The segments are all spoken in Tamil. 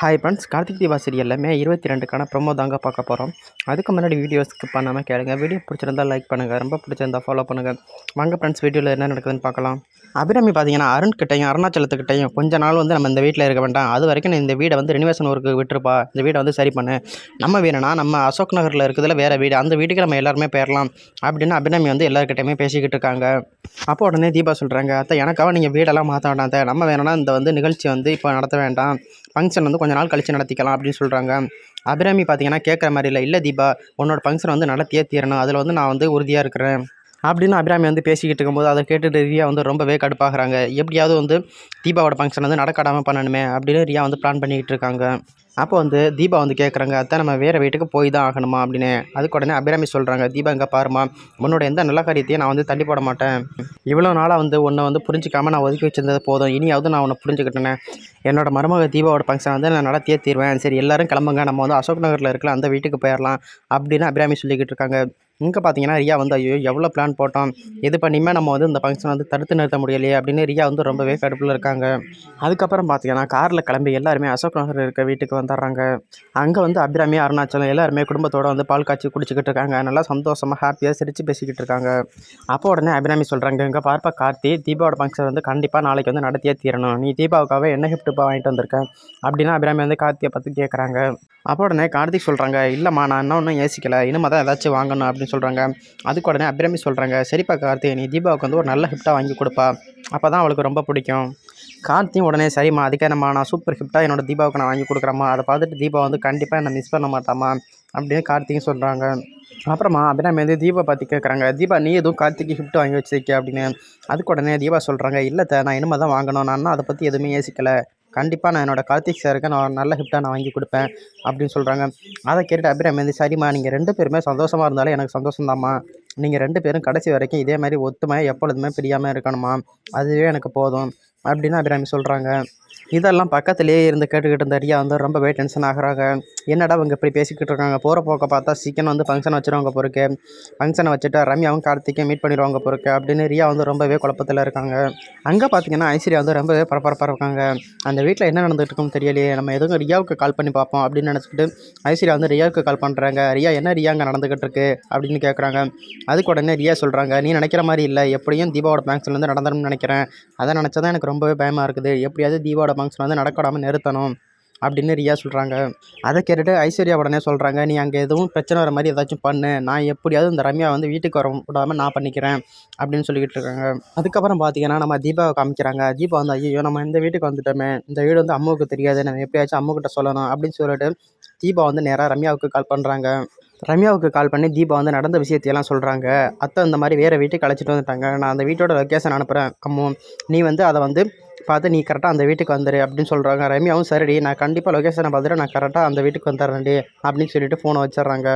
ஹாய் ஃப்ரெண்ட்ஸ் கார்த்திக் தீபா சீரியலில் மே இருபத்தி ரெண்டுக்கான ப்ரொமோ தாங்க பார்க்க போகிறோம் அதுக்கு முன்னாடி வீடியோ ஸ்கிப் பண்ணாமல் கேளுங்க. வீடியோ பிடிச்சிருந்தா லைக் பண்ணுங்கள் ரொம்ப பிடிச்சிருந்தா ஃபாலோ பண்ணுங்கள் வாங்க ஃப்ரெண்ட்ஸ் வீடியோவில் என்ன நடக்குதுன்னு பார்க்கலாம். அபிராமி பார்த்தீங்கன்னா அருண் கிட்டையும் அருணாச்சலத்துக்கிட்டையும் கொஞ்ச நாள் வந்து நம்ம இந்த வீட்டில் இருக்க வேண்டாம். அது வரைக்கும் இந்த வீடை வந்து ரெனிவேஷன் ஒர்க்கு விட்டுருப்பா. இந்த வீடை வந்து சரி பண்ணு. நம்ம வீடுனா நம்ம அசோக் நகரில் இருக்கிறதுல வேறு வீடு. அந்த வீட்டுக்கு நம்ம எல்லாருமே போயிடலாம் அப்படின்னு அபிராமி வந்து எல்லாருக்கிட்டையுமே பேசிக்கிட்டு இருக்காங்க. அப்போ உடனே தீபா சொல்கிறாங்க அத்தை எனக்காக நீங்கள் வீடெல்லாம் மாற்ற வேண்டாம் அத்தை. நம்ம வேணும்னா இந்த வந்து நிகழ்ச்சி வந்து இப்போ நடத்த வேண்டாம். ஃபங்க்ஷன் வந்து கொஞ்ச நாள் கழித்து நடத்திக்கலாம் அப்படின்னு சொல்கிறாங்க அபிராமி பார்த்தீங்கன்னா கேட்குற மாதிரி இல்லை இல்லை தீபா உன்னோட ஃபங்க்ஷன் வந்து நடத்தியே தீரணும். அதில் வந்து நான் வந்து உறுதியாக இருக்கிறேன். அப்படின்னு அபிராமி வந்து பேசிக்கிட்டு இருக்கும்போது அதை கேட்டுட்டு ரியா வந்து ரொம்பவே கடுப்பாகிறாங்க. எப்படியாவது வந்து தீபாவோட ஃபங்க்ஷன் வந்து நடக்காடாமல் பண்ணணுமே அப்படின்னு ரியா வந்து பிளான் பண்ணிக்கிட்டு இருக்காங்க. அப்போ வந்து தீபா வந்து கேட்குறாங்க அதான் நம்ம வேறு வீட்டுக்கு போய் தான் ஆகணுமா? அப்படின்னு. அதுக்கு உடனே அபிராமி சொல்கிறாங்க தீபா இங்கே பாருமா உன்னோட எந்த நல்ல காரியத்தையும் நான் வந்து தள்ளி போட மாட்டேன். இவ்வளோ நாளாக வந்து உன்னை வந்து புரிஞ்சிக்காமல் நான் ஒதுக்கி வச்சிருந்தது போதும் இனியாவது நான் உன்னை புரிஞ்சுக்கிட்டேனே. என்னோட மருமக தீபாவோட ஃபங்க்ஷன் வந்து நான் நடத்தியே தீர்வேன். சரி எல்லாரும் கிளம்புங்க நம்ம வந்து அசோக் நகரில் இருக்கலாம் அந்த வீட்டுக்கு போயிடலாம் அப்படின்னு அபிராமி சொல்லிக்கிட்டு இருக்காங்க. இங்கே பார்த்தீங்கன்னா ரியா வந்து ஐயோ எவ்வளோ பிளான் போட்டோம்? எது பண்ணியுமே நம்ம வந்து இந்த ஃபங்க்ஷன் வந்து தடுத்து நிறுத்த முடியலையே அப்படின்னு ரியா வந்து ரொம்பவே கடுப்பில் இருக்காங்க. அதுக்கப்புறம் பார்த்தீங்கன்னா காரில் கிளம்பி எல்லாருமே அசோக் நகர் இருக்க வீட்டுக்கு வந்துடுறாங்க. அங்கே வந்து அபிராமி அருணாச்சலம் எல்லாருமே குடும்பத்தோடு வந்து பால் காய்ச்சி குடிச்சிக்கிட்டு இருக்காங்க. நல்லா சந்தோஷமாக ஹாப்பியாக சிரித்து பேசிக்கிட்டு இருக்காங்க. அப்போ உடனே அபிராமி சொல்கிறாங்க இங்கே பார்ப்பா கார்த்தி தீபாவோட ஃபங்க்ஷன் வந்து கண்டிப்பாக நாளைக்கு வந்து நடத்தியே தீரணும். நீ தீபாவுக்காக என்ன கிஃப்ட்டுப்பா வாங்கிட்டு வந்திருக்கேன் அப்படின்னா அபிராமி வந்து கார்த்தியை பார்த்து கேட்குறாங்க அப்போ உடனே கார்த்திக் சொல்கிறாங்க இல்லைம்மா நான் இன்னும் ஒன்றும் யோசிக்கலை. இனிமே தான் ஏதாச்சும் வாங்கணும் அப்படின்னு சொல்கிறாங்க அதுக்கு உடனே அபிராமி சொல்கிறாங்க சரிப்பா கார்த்தி நீ தீபாவுக்கு வந்து ஒரு நல்ல ஹிஃப்ட்டாக வாங்கி கொடுப்பா. அப்போ தான் அவளுக்கு ரொம்ப பிடிக்கும். கார்த்தியும் உடனே சரிம்மா அதுக்கே நம்ம நான் சூப்பர் ஹிஃப்ட்டாக என்னோட தீபாவுக்கு நான் வாங்கி கொடுக்குறேம்மா. அதை பார்த்துட்டு தீபா வந்து கண்டிப்பாக என்னை மிஸ் பண்ண மாட்டாமா அப்படின்னு கார்த்தியும் சொல்கிறாங்க அப்புறமா அபிராமி வந்து தீபா பார்த்து கேட்குறாங்க தீபா நீ எதுவும் கார்த்திக்கு கிஃப்ட் வாங்கி வச்சிருக்கே அப்படின்னு. அதுக்கு உடனே தீபா சொல்கிறாங்க இல்லை த நான் இனிமேல் தான் வாங்கணும். நான் அதை பற்றி எதுவுமே யோசிக்கலை. கண்டிப்பாக நான் என்னோடய கார்த்திக் சாருக்கு நான் ஒரு நல்ல கிஃப்ட்டாக நான் வாங்கி கொடுப்பேன் அப்படின்னு சொல்கிறாங்க அதை கேட்டுட்டு அபிராமி வந்து சரிம்மா நீங்கள் ரெண்டு பேருமே சந்தோஷமாக இருந்தாலும் எனக்கு சந்தோஷம்தாம்மா. நீங்கள் ரெண்டு பேரும் கடைசி வரைக்கும் இதே மாதிரி ஒத்துமையாக எப்பொழுதுமே பிரியாமல் இருக்கணுமா அதுவே எனக்கு போதும். அப்படின்னு அபிராமி சொல்கிறாங்க இதெல்லாம் பக்கத்துலேயே இருந்து கேட்டுக்கிட்டு இருந்த ரியா வந்து ரொம்பவே டென்ஷன் ஆகுறாங்க. என்னடா அவங்க இப்படி பேசிக்கிட்டு இருக்காங்க? போகிற போக்க பார்த்தா சீக்கிரம் வந்து ஃபங்க்ஷன் வச்சுருவாங்க பொறுக்கு. ஃபங்க்ஷனை வச்சுட்டு ரம்யாவும் கார்த்திக்கும் மீட் பண்ணிடுவாங்க பொறுக்கு அப்படின்னு ரியா வந்து ரொம்பவே குழப்பத்தில் இருக்காங்க. அங்கே பார்த்தீங்கன்னா ஐஸ்வர்யா வந்து ரொம்பவே பரபரப்பாக இருக்காங்க. அந்த வீட்டில் என்ன நடந்துட்டு இருக்குன்னு தெரியலையே. நம்ம எதுவும் ரியாவுக்கு கால் பண்ணி பார்ப்போம் அப்படின்னு நினச்சிக்கிட்டு ஐஸ்வர்யா வந்து ரியாவுக்கு கால் பண்ணுறாங்க ரியா என்ன ரியா அங்கே நடந்துக்கிட்டு இருக்கு? அப்படின்னு கேட்குறாங்க அதுக்கு உடனே ரியா சொல்கிறாங்க நீ நினைக்கிற மாதிரி இல்லை. எப்படியும் தீபாவோட ஃபங்க்ஷன் வந்து நடந்துடணும்னு நினைக்கிறேன். அதை நினச்சா தான் எனக்கு ரொம்பவே பயமாக இருக்குது. எப்படியாவது தீபாவோட ஃபங்க்ஷன் வந்து நடக்காடாமல் நிறுத்தணும் அப்படின்னு ரியா சொல்கிறாங்க அதை கேட்டுட்டு ஐஸ்வர்யா உடனே சொல்கிறாங்க நீ அங்கே எதுவும் பிரச்சனை வர மாதிரி ஏதாச்சும் பண்ணு. நான் எப்படியாவது இந்த ரம்யா வந்து வீட்டுக்கு வர விடாமல் நான் பண்ணிக்கிறேன் அப்படின்னு சொல்லிக்கிட்டு இருக்காங்க. அதுக்கப்புறம் பார்த்தீங்கன்னா நம்ம தீபாவை காமிக்கிறாங்க. தீபா வந்து ஐயோ நம்ம இந்த வீட்டுக்கு வந்துட்டோமே. இந்த வீடு வந்து அம்மாவுக்கு தெரியாது. நம்ம எப்படியாச்சும் அம்முக்கிட்ட சொல்லணும் அப்படின்னு சொல்லிட்டு தீபா வந்து நேராக ரம்யாவுக்கு கால் பண்ணுறாங்க ரம்யாவுக்கு கால் பண்ணி தீபா வந்து நடந்த விஷயத்தையெல்லாம் சொல்கிறாங்க அத்தை இந்த மாதிரி வேறு வீட்டுக்கு அழைச்சிட்டு வந்துட்டாங்க. நான் அந்த வீட்டோட லொக்கேஷன் அனுப்புகிறேன் அம்மு நீ வந்து அதை வந்து பார்த்து நீ கரெக்டாக அந்த வீட்டுக்கு வந்துடு அப்படின்னு சொல்கிறாங்க ரம்யாவும் சரிடி நான் கண்டிப்பாக லொக்கேஷனை பார்த்துட்டு நான் கரெக்டாக அந்த வீட்டுக்கு வந்துடுறேன்டி அப்படின்னு சொல்லிட்டு ஃபோனை வச்சிடுறாங்க.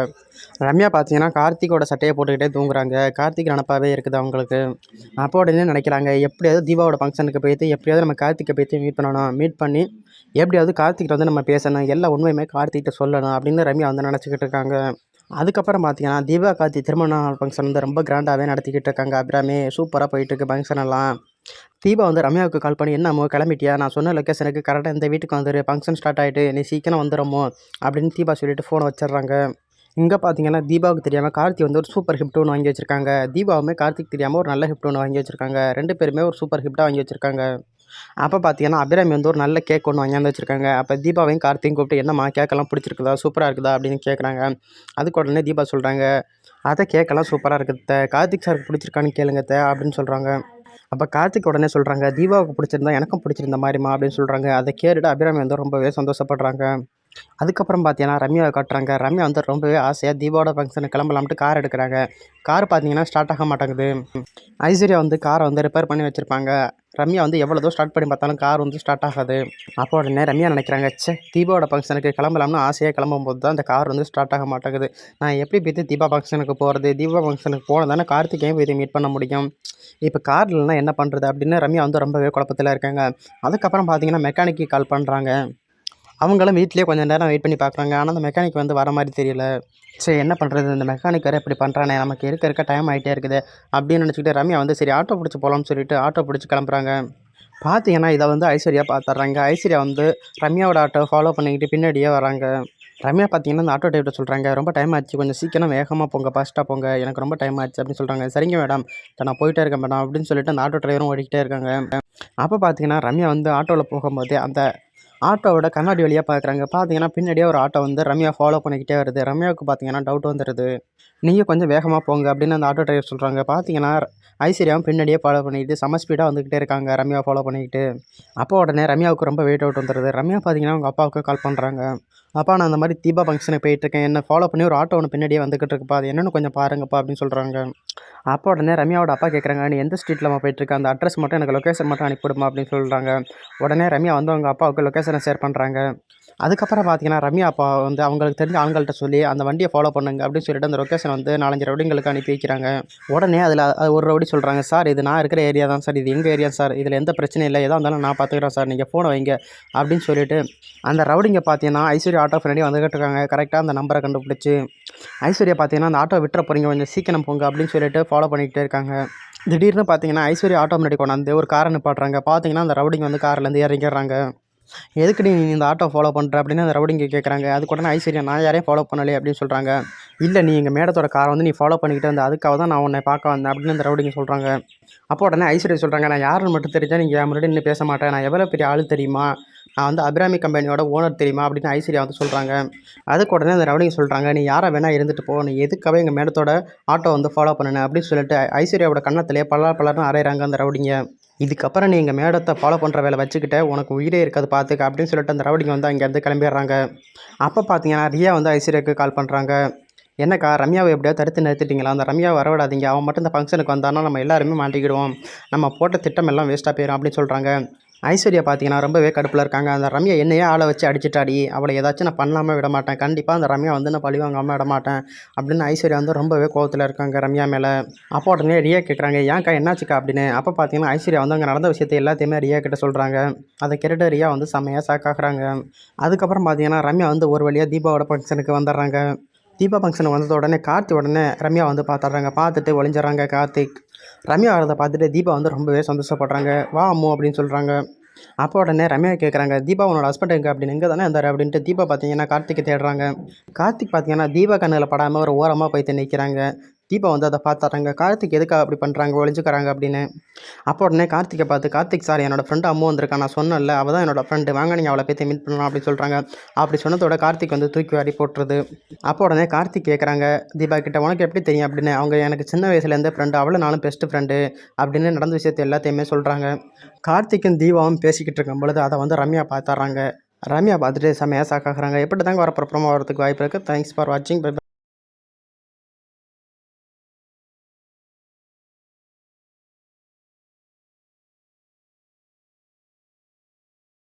ரம்யா பார்த்தீங்கன்னா கார்த்திகோட சட்டையை போட்டுக்கிட்டே தூங்குறாங்க. கார்த்திக் நினப்பாவே இருக்குது அவங்களுக்கு. அப்போ உடனே நினைக்கிறாங்க எப்படியாவது தீபாவோட ஃபங்க்ஷனுக்கு போயிட்டு எப்படியாவது நம்ம கார்த்திகை போயிட்டு மீட் பண்ணணும். மீட் பண்ணி எப்படியாவது கார்த்திகிட்ட வந்து நம்ம பேசணும். எல்லா உண்மையுமே கார்த்திகிட்ட சொல்லணும் அப்படின்னு ரம்யா வந்து நினச்சிக்கிட்டு இருக்காங்க. அதுக்கப்புறம் பார்த்தீங்கன்னா தீபா கார்த்தி திருமண ஃபங்க்ஷன் வந்து ரொம்ப கிராண்டாகவே நடத்திக்கிட்டு இருக்காங்க. அபிராமி சூப்பராக போயிட்டுருக்கு ஃபங்க்ஷன் எல்லாம். தீபா வந்து ரம்யாவுக்கு கால் பண்ணி என்னமோ கிளம்பிட்டியா? நான் சொன்ன லொக்கேஷனுக்கு கரெக்டாக இந்த வீட்டுக்கு வந்துரு. ஃபங்க்ஷன் ஸ்டார்ட் ஆகிட்டு நீ சீக்கிரம் வந்துடுமோ அப்படின்னு தீபா சொல்லிட்டு ஃபோனை வச்சிடுறாங்க. இங்கே பார்த்தீங்கன்னா தீபாவுக்கு தெரியாமல் கார்த்தி வந்து ஒரு சூப்பர் ஹிஃப்ட் ஒன்று வாங்கி வச்சிருக்காங்க. தீபாவுமே கார்த்திக் தெரியாமல் ஒரு நல்ல ஹிஃப்ட் ஒன்று வாங்கி வச்சிருக்காங்க. ரெண்டு பேருமே ஒரு சூப்பர் ஹிஃப்ட்டாக வாங்கி வச்சிருக்காங்க. அப்போ பார்த்தீங்கன்னா அபிராமி வந்து ஒரு நல்ல கேக் ஒன்று வாங்கியாந்து வச்சிருக்காங்க. அப்போ தீபாவையும் கார்த்தியும் கூப்பிட்டு என்னம்மா கேக்கெல்லாம் பிடிச்சிருக்குதா? சூப்பராக இருக்குதா? அப்படின்னு கேட்குறாங்க அதுக்கு உடனே தீபா சொல்கிறாங்க அதை கேக்கெல்லாம் சூப்பராக இருக்குது கார்த்திக் சாருக்கு பிடிச்சிருக்கான்னு கேளுங்க த அப்படின்னு சொல்கிறாங்க அப்போ கார்த்திக் உடனே சொல்கிறாங்க தீபாவுக்கு பிடிச்சிருந்தா எனக்கும் பிடிச்சிருந்த மாதிரிமா அப்படின்னு சொல்கிறாங்க அதை கேட்டுட்டு அபிராமி வந்து ரொம்பவே சந்தோஷப்படுறாங்க. அதுக்கப்புறம் பார்த்தீங்கன்னா ரம்யாவை காட்டுறாங்க. ரம்யா வந்து ரொம்பவே ஆசையாக தீபாவோட ஃபங்க்ஷனுக்கு கிளம்பலாம்ட்டு கார் எடுக்கிறாங்க. கார் பார்த்தீங்கன்னா ஸ்டார்ட் ஆக மாட்டேங்குது. ஐஸ்வர்யா வந்து காரை வந்து ரிப்பேர் பண்ணி வச்சுருப்பாங்க. ரம்யா வந்து எவ்வளோதோ ஸ்டார்ட் பண்ணி பார்த்தாலும் கார் வந்து ஸ்டார்ட் ஆகாது. அப்போ உடனே ரம்யா நினைக்கிறாங்க சே தீபாவோட ஃபங்க்ஷனுக்கு கிளம்பலாம்னு ஆசையாக கிளம்பும்போது தான் அந்த கார் வந்து ஸ்டார்ட் ஆக மாட்டேங்குது. நான் எப்படி போய்த்து தீபா ஃபங்க்ஷனுக்கு போகிறது தீபா ஃபங்க்ஷனுக்கு போனால் தானே கார்த்திகையும் போய் மீட் பண்ண முடியும்? இப்போ கார் இல்லைனா என்ன பண்ணுறது அப்படின்னு ரம்யா வந்து ரொம்பவே குழப்பத்தில் இருக்காங்க. அதுக்கப்புறம் பார்த்தீங்கன்னா மெக்கானிக்கு கால் பண்ணுறாங்க அவங்களும் வீட்லேயே கொஞ்சம் நேரம் வெயிட் பண்ணி பார்க்குறாங்க. ஆனால் அந்த மெக்கானிக் வந்து வர மாதிரி தெரியல. சரி என்ன பண்ணுறது இந்த மெக்கானிக் வேறு இப்படி பண்ணுறானே நமக்கு இருக்க இருக்க டைம் ஆகிட்டே இருக்குது. அப்படின்னு நினச்சிக்கிட்டு ரம்யா வந்து சரி ஆட்டோ பிடிச்சி போகலாம்னு சொல்லிட்டு ஆட்டோ பிடிச்சி கிளம்புறாங்க. பார்த்தீங்கன்னா இதை வந்து ஐஸ்வர்யா பார்த்துட்றாங்க ஐஸ்வர்யா வந்து ரம்யாவோட ஆட்டோ ஃபாலோ பண்ணிக்கிட்டு பின்னாடியே வராங்க. ரம்யா பார்த்தீங்கன்னா இந்த ஆட்டோ டிரைவர் சொல்கிறாங்க ரொம்ப டைம் ஆச்சு. கொஞ்சம் சீக்கிரம் வேகமாக போங்க. ஃபஸ்ட்டாக போங்க. எனக்கு ரொம்ப டைம் ஆச்சு. அப்படின்னு சொல்கிறாங்க சரிங்க மேடம் நான் போயிட்டே இருக்கேன் மேடம் அப்படின்னு சொல்லிட்டு அந்த ஆட்டோ டிரைவரும் ஓடிக்கிட்டே இருக்காங்க. அப்போ பார்த்தீங்கன்னா ரம்யா வந்து ஆட்டோவில் போகும்போது அந்த ஆட்டோவோட கண்ணாடி வழியாக பார்க்குறாங்க பார்த்தீங்கன்னா பின்னாடியே ஒரு ஆட்டோ வந்து ரம்யா ஃபாலோ பண்ணிக்கிட்டே வருது. ரம்யாவுக்கு பார்த்தீங்கன்னா டவுட் வந்துடுது நீங்கள் கொஞ்சம் வேகமாக போங்க அப்படின்னு அந்த ஆட்டோ டிரைவர் சொல்கிறாங்க பார்த்தீங்கன்னா ஐஸ்வர்யாவும் பின்னாடியே ஃபாலோ பண்ணிக்கிட்டு செம ஸ்பீடாக வந்துக்கிட்டே இருக்காங்க. ரம்யா ஃபாலோ பண்ணிக்கிட்டு. அப்போ உடனே ரம்யாவுக்கு ரொம்ப வெயிட் அவுட் வந்துடுது ரம்யா பார்த்தீங்கன்னா அவங்க அப்பாவுக்கு கால் பண்ணுறாங்க அப்பா நான் அந்த மாதிரி தீபா ஃபங்க்ஷனுக்கு போயிட்டுருக்கேன். என்ன ஃபாலோ பண்ணி ஒரு ஆட்டோ ஒன்று பின்னாடியே வந்துக்கிட்டு இருக்குப்பா. அது என்னென்னு கொஞ்சம் பாருங்கப்பா அப்படின்னு சொல்கிறாங்க அப்போ உடனே ரம்யாவோட அப்பா கேட்குறாங்க நீ எந்த ஸ்ட்ரீட்டில் போயிட்டுருக்க? அந்த அட்ரஸ் மட்டும் எனக்கு லொக்கேஷன் மட்டும் அனுப்பிவிடுமா அப்படின்னு சொல்கிறாங்க உடனே ரம்யா வந்து அவங்க அப்பாவுக்கு லொக்கேஷனை ஷேர் பண்ணுறாங்க அதுக்கப்புறம் பார்த்தீங்கன்னா ரம்யா அப்பா வந்து அவங்களுக்கு தெரிஞ்ச ஆண்கள்கிட்ட சொல்லி அந்த வண்டியை ஃபாலோ பண்ணுங்க அப்படின்னு சொல்லிட்டு அந்த லொக்கேஷன் வந்து நாலஞ்சு ரவுடிங்களுக்கு அனுப்பி வைக்கிறாங்க. உடனே அதில் ஒரு ரவுடி சொல்கிறாங்க சார் இது நான் இருக்கிற ஏரியா தான் சார். இது எங்கள் ஏரியா சார்? இதில் எந்த பிரச்சனையும் இல்லை. எதாக இருந்தாலும் நான் பார்த்துக்கிறேன் சார். நீங்கள் ஃபோனை வைங்க அப்படின்னு சொல்லிட்டு அந்த ரவுடிங்க பார்த்தீங்கன்னா ஐஸ்வர்யா ஆட்டோ ஃப்ரெண்டி வந்துகிட்டு இருக்காங்க கரெக்டாக அந்த நம்பரை கண்டுபிடிச்சி. ஐஸ்வர்யா பார்த்தீங்கன்னா அந்த ஆட்டோ விட்டுற போகிறீங்க கொஞ்சம் சீக்கிரம் போங்க அப்படின்னு சொல்லிட்டு ஃபாலோ பண்ணிக்கிட்டே இருக்காங்க. திடீர்னு பார்த்தீங்கன்னா ஐஸ்வர்யா ஆட்டோ முன்னாடி கொண்டாந்து ஒரு காரை நிப்பாட்டுறாங்க. பார்த்தீங்கன்னா அந்த ரவுடிங் வந்து கார்லேருந்து இறங்கிடுறாங்க. எதுக்கு நீ இந்த ஆட்டோ ஃபாலோ பண்ணுற அப்படின்னு அந்த ரவுடிங்க கேட்குறாங்க அது கூட ஐஸ்வர்யா நான் யாரையும் ஃபாலோ பண்ணலையே அப்படின்னு சொல்கிறாங்க இல்லை நீ எங்கள் மேடத்தோட காரை வந்து நீ ஃபாலோ பண்ணிக்கிட்டு வந்த அதுக்காக தான் நான் உன்னை பார்க்க வந்தேன் அப்படின்னு அந்த ரவுடிங்க சொல்கிறாங்க அப்போ உடனே ஐஸ்வர்யா சொல்கிறாங்க நான் யாருன்னு மட்டும் தெரிஞ்சால் நீங்கள் முன்னாடி இன்னும் பேச மாட்டேன். நான் எவ்வளோ பெரிய ஆள் தெரியுமா? நான் வந்து அபிராமி கம்பெனியோட ஓனர் தெரியுமா அப்படின்னு ஐஸ்வர்யா வந்து சொல்கிறாங்க அதுக்கு உடனே அந்த ரவுடிங்க சொல்கிறாங்க நீ யாரை வேணால் இருந்துட்டு போ நீ எதுக்காகவே எங்கள் மேடத்தோட ஆட்டோ வந்து ஃபாலோ பண்ணணும் அப்படின்னு சொல்லிட்டு ஐஸ்வர்யாவோட கண்ணத்திலே பலர் பலர்னு அரைகிறாங்க அந்த ரவுடிங்க. இதுக்கப்புறம் நீ எங்கள் மேடத்தை ஃபாலோ பண்ணுற வேலை வச்சுக்கிட்ட உனக்கு உயிரே இருக்காது பார்த்துக்க அப்படின்னு சொல்லிட்டு அந்த ரவுடிங்க வந்து அங்கேருந்து கிளம்பிடுறாங்க. அப்போ பார்த்தீங்கன்னா ரியா வந்து ஐஸ்வர்யாவுக்கு கால் பண்ணுறாங்க என்னக்கா ரம்யாவை எப்படியாவது தடுத்து நிறுத்திட்டீங்களா? அந்த ரம்யாவை வரவிடாதீங்க. அவன் மட்டும் இந்த ஃபங்க்ஷனுக்கு வந்தானா நம்ம எல்லாருமே மாட்டிக்கிடுவோம். நம்ம போட்ட திட்டம் எல்லாம் வேஸ்ட்டாக போயிடும் அப்படின்னு சொல்கிறாங்க ஐஸ்வர்யா பார்த்தீங்கன்னா ரொம்பவே கடுப்பில் இருக்காங்க. அந்த ரம்யா என்னையே ஆளை வச்சு அடிச்சிட்டாடி. அவளை ஏதாச்சும் நான் பண்ணாமல் விட மாட்டேன். கண்டிப்பாக அந்த ரம்யா வந்து நான் பழி வாங்காமல் விட மாட்டேன் அப்படின்னு ஐஸ்வர்யா வந்து ரொம்பவே கோவத்தில் இருக்காங்க ரம்யா மேலே. அப்போ உடனே ரியா கேட்குறாங்க ஏன்க்கா என்னாச்சுக்கா? அப்படின்னு. அப்போ பார்த்தீங்கன்னா ஐஸ்வர்யா வந்து அங்கே நடந்த விஷயத்தை எல்லாத்தையுமே ரியா கிட்ட சொல்கிறாங்க அதை கேட்டு ரியா வந்து செம்மையாக ஷாக்காகிறாங்க அதுக்கப்புறம் பார்த்தீங்கன்னா ரம்யா வந்து ஒரு வழியாக தீபாவோட ஃபங்க்ஷனுக்கு வந்துடுறாங்க. தீபா ஃபங்க்ஷன் வந்தது உடனே கார்த்தி உடனே ரம்யா வந்து பார்த்துட்றாங்க பார்த்துட்டு ஒளிஞ்சிடறாங்க கார்த்திக். ரம்யா வரதை பார்த்துட்டு தீபா வந்து ரொம்பவே சந்தோஷப்படுறாங்க. வா அம்மு அப்படின்னு சொல்கிறாங்க அப்போ உடனே ரம்யா கேட்குறாங்க தீபா உன்னோட ஹஸ்பண்ட் எங்கே? அப்படின்னு. எங்கே தானே இருந்தார் அப்படின்ட்டு தீபா பார்த்தீங்கன்னா கார்த்திகை தேடுறாங்க. கார்த்திக் பார்த்தீங்கன்னா தீபா கண்ணில் படாமல் ஒரு ஓரமாக போய்த்து நிற்கிறாங்க தீபா வந்து அதை பார்த்துறாங்க கார்த்திக் எதுக்காக அப்படி பண்ணுறாங்க ஒழிஞ்சுக்கிறாங்க அப்படின்னு. அப்போ உடனே கார்த்திகை பார்த்து கார்த்திக் சார் என்னோடய ஃப்ரெண்டு அம்மா வந்திருக்கா. நான் சொன்னேன்ல அவள் தான் என்னோட ஃப்ரெண்டு வாங்க நீங்கள் அவளை போய் மீட் பண்ணலாம் அப்படின்னு சொல்கிறாங்க அப்படி சொன்னதோட கார்த்திக் வந்து தூக்கி வாரி போட்டுருது. அப்போ உடனே கார்த்திக் கேட்குறாங்க தீபா கிட்ட உனக்கு எப்படி தெரியும்? அப்படின்னு. அவங்க எனக்கு சின்ன வயசுலேருந்து ஃப்ரெண்டு அவ்வளோ நானும் பெஸ்ட்டு ஃப்ரெண்டு அப்படின்னு நடந்த விஷயத்தை எல்லாத்தையுமே சொல்கிறாங்க கார்த்திக்கும் தீபாவும் பேசிக்கிட்டு இருக்கும் பொழுது அதை வந்து ரம்யா பார்த்துறாங்க ரம்யா பார்த்துட்டு செம்மையாக சாக்காகிறாங்க எப்படி தாங்க வரப்புறமா வரதுக்கு வாய்ப்பு இருக்குது தேங்க்ஸ் ஃபார் வாட்சிங் பை